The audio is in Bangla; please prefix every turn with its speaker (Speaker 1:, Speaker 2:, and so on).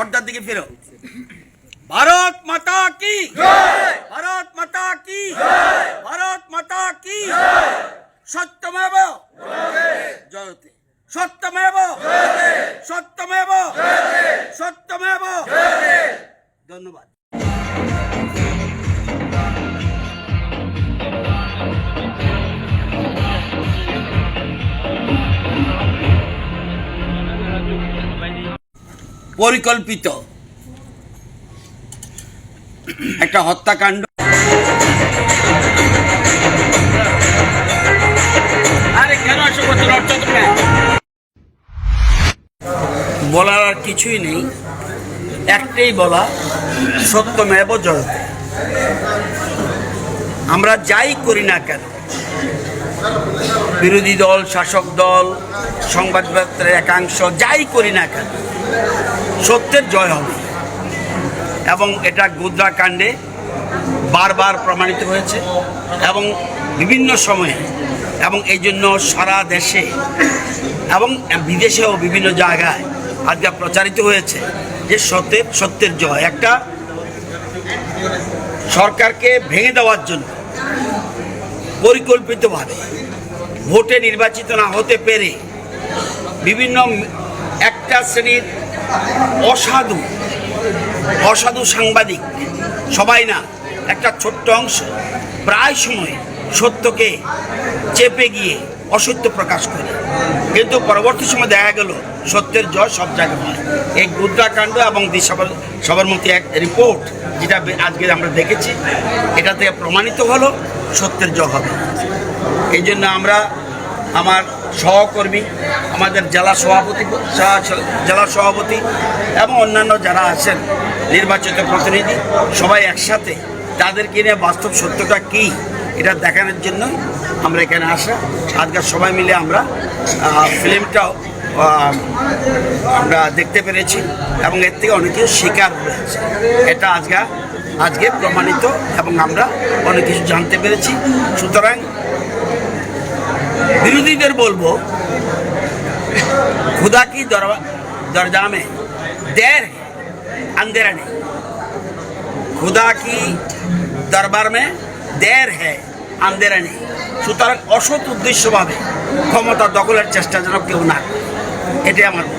Speaker 1: পর্দার দিকে ফেরো। ভারত মাতা কি? ভারত মাতা কি? ভারত মাতা কি? সত্যমেব। জয়তে। সত্যমেব। সত্যমেব। সত্যমেব। ধন্যবাদ। পরিকল্পিত। একটা হত্যাকাণ্ড। আরে কেন এসব করছ? লড়ছো তোমরা? বলার আর কিছুই নেই। একটাই বলা সত্যমেব জয়তে। আমরা যাই করি না কেন? বিরোধী দল শাসক দল সংবাদপত্রের একাংশ যাই করি না কেন? সত্যের জয় হবে। এবং এটা গুদ্রা কাণ্ডে বারবার প্রমাণিত হয়েছে এবং বিভিন্ন সময়ে এবং এই জন্য সারা দেশে এবং বিদেশেও বিভিন্ন জায়গায় আজকে প্রচারিত হয়েছে যে সত্যের সত্যের জয়। একটা সরকারকে ভেঙে দেওয়ার জন্য পরিকল্পিতভাবে ভোটে নির্বাচিত না হতে পেরে বিভিন্ন একটা শ্রেণির অসাধু অসাধু সাংবাদিক, সবাই না, একটা ছোট্ট অংশ, প্রায় সময় সত্যকে চেপে গিয়ে অসত্য প্রকাশ করে। কিন্তু পরবর্তী সময় দেখা গেল, সত্যের জয় সব জায়গায় হয়। এই গুদ্রাকাণ্ড এবং দিশাবর- সবরমতী এক রিপোর্ট, যেটা আজকে আমরা দেখেছি এটা থেকে প্রমাণিত হলো সত্যের জয় হবে। এই জন্য আমরা আমার সহকর্মী, আমাদের জেলা সভাপতি জেলা সভাপতি এবং অন্যান্য যারা আছেন, নির্বাচিত প্রতিনিধি, সবাই একসাথে তাদেরকে নিয়ে বাস্তব সত্যটা কী, এটা দেখানোর জন্য আমরা এখানে আসা। আজকে সবাই মিলে আমরা ফিল্মটাও আমরা দেখতে পেরেছি এবং এর থেকে অনেক কিছু শেখার হয়েছে এটা আজকে আজকে প্রমাণিত এবং আমরা অনেক কিছু জানতে পেরেছি। সুতরাং বিরোধীদের বলবো खुदा की दरवा- दरजा में देर है अंधेरा नहीं खुदा की দরবার মে দের হ্যাঁ আন্দেরা নেই সুতরাং অসৎ উদ্দেশ্যভাবে ক্ষমতা দখলের চেষ্টা যেন কেউ না করে। এটাই আমার মত।